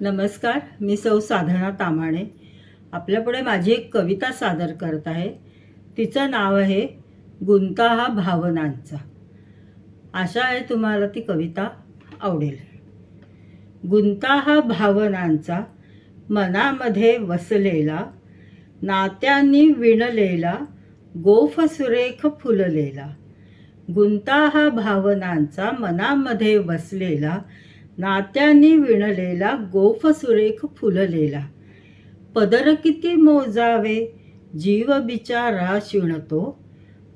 नमस्कार मी सौ साधना तामाणे. आपल्यापुढे माझी एक कविता सादर करत आहे. तिचं नाव आहे गुंता हा भावनांचा. आशा आहे तुम्हाला ती कविता आवडेल. गुंता हा भावनांचा मनामध्ये वसलेला नात्यांनी विणलेला गोफ सुरेख फुललेला. गुंता हा भावनांचा मनामध्ये वसलेला नात्यांनी विणलेला गोफ सुरेख फुललेला. पदर किती मोजावे जीव बिचारा शिणतो.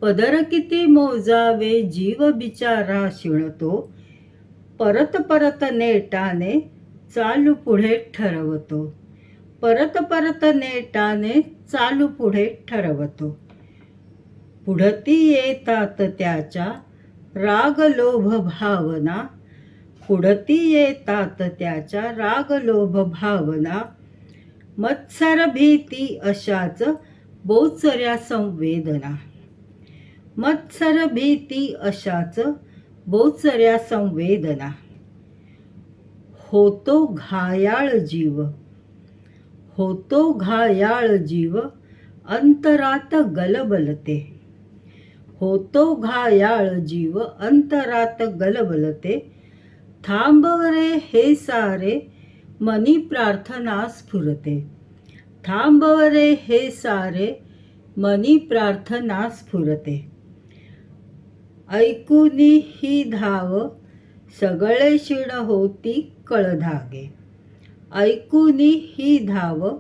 पदर किती मोजावे जीव बिचारा शिणतो. परत परत नेटाने चालू पुढे ठरवतो. परत परत नेटाने चालू पुढे ठरवतो. पुढती येतात त्याच्या राग लोभ भावना. कुडती येतात त्याच्या राग लोभ भावना. मत्सर भीती अशाच बोचऱ्या संवेदना. मत्सर भीती अशाच बोचऱ्या संवेदना. होतो घायाळ जीव. होतो घायाळ जीव अंतरात गलबलते. होतो घायाळ जीव अंतरात गलबलते. थांबव रे हे सारे मनी प्रार्थना स्फुरते. थांबव रे हे सारे मनी प्रार्थना स्फुरते. ऐकुनी ही धाव सगळे शिण होती कळधागे. ऐकुनी ही धाव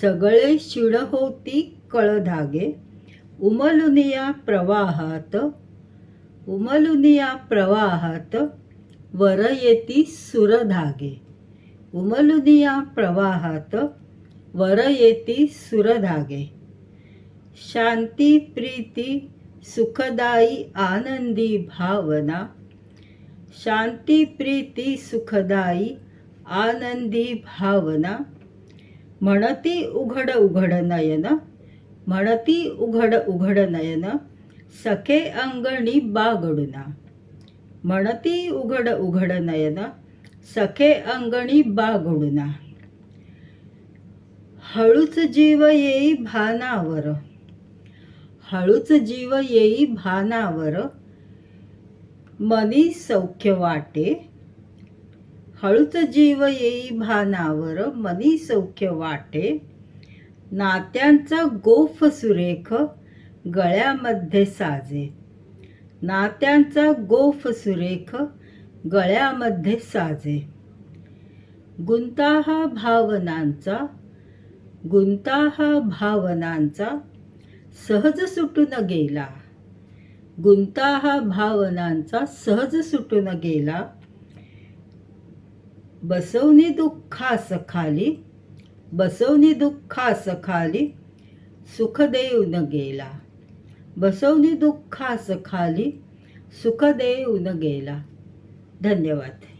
सगळे शिण होती कळधागे. उमलुनिया प्रवाहात उमलुनिया प्रवाहात वर येती सुरधागे. उमलुनिया प्रवाहात वर येती सुरधागे. शांती प्रीती सुखदायी आनंदी भावना. शांती प्रीती सुखदायी आनंदी भावना. म्हणती उघड उघड नयन. म्हणती उघड उघड नयन. सखे अंगणी बागडुना. म्हणती उघड उघड नयन सखे अंगणी बागुडना. हळूच जीव येई भानावर. हळूच जीव येई भानावर. मनी सौख्य वाटे. हळूच जीव येई भानावर मनी सौख्य वाटे. नात्यांचा गोफ सुरेख गळ्यामध्ये साजे. नात्यांचा गोफ सुरेख गळ्यामध्ये साजे. गुंता हा भावनांचा गुंता हा भावनांचा सहज सुटून गेला. गुंता हा भावनांचा सहज सुटून गेला. बसवणी दुःखास खाली बसवणी दुःखास खाली सुख देऊन गेला. बसवणी दुःखास खाली सुख देऊन गेला. धन्यवाद.